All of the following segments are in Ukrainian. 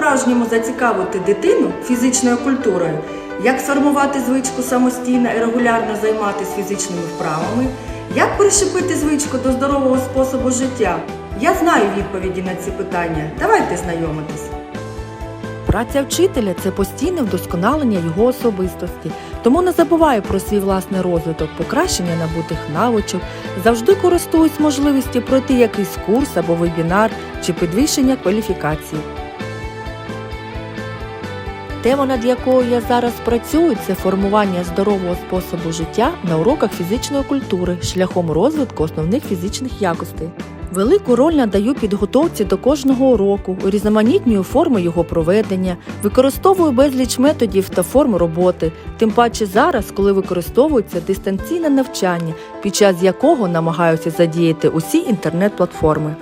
по-справжньому зацікавити дитину фізичною культурою, як сформувати звичку самостійно і регулярно займатися фізичними вправами, як прищепити звичку до здорового способу життя? Я знаю відповіді на ці питання. Давайте знайомитись. Праця вчителя це постійне вдосконалення його особистості, тому не забуваю про свій власний розвиток, покращення набутих навичок, завжди користуюсь можливістю пройти якийсь курс або вебінар чи підвищення кваліфікації. Тема, над якою я зараз працюю, це формування здорового способу життя на уроках фізичної культури шляхом розвитку основних фізичних якостей. Велику роль надаю підготовці до кожного уроку, урізноманітнюю форми його проведення, використовую безліч методів та форм роботи, тим паче зараз, коли використовується дистанційне навчання, під час якого намагаюся задіяти усі інтернет-платформи.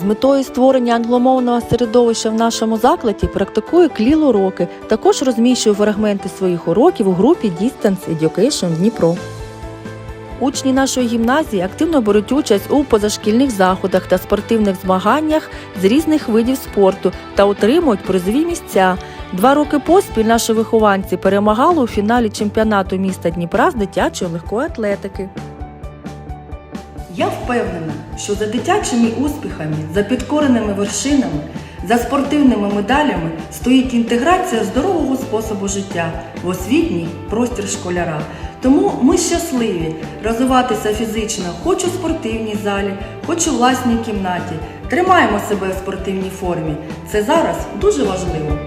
З метою створення англомовного середовища в нашому закладі практикую кліл уроки, також розміщую фрагменти своїх уроків у групі Distance Education Дніпро. Учні нашої гімназії активно беруть участь у позашкільних заходах та спортивних змаганнях з різних видів спорту та отримують призові місця. Два роки поспіль наші вихованці перемагали у фіналі чемпіонату міста Дніпра з дитячої легкої атлетики. Я впевнена, що за дитячими успіхами, за підкореними вершинами, за спортивними медалями стоїть інтеграція здорового способу життя в освітній простір школяра. Тому ми щасливі розвиватися фізично хоч у спортивній залі, хоч у власній кімнаті. Тримаємо себе в спортивній формі. Це зараз дуже важливо.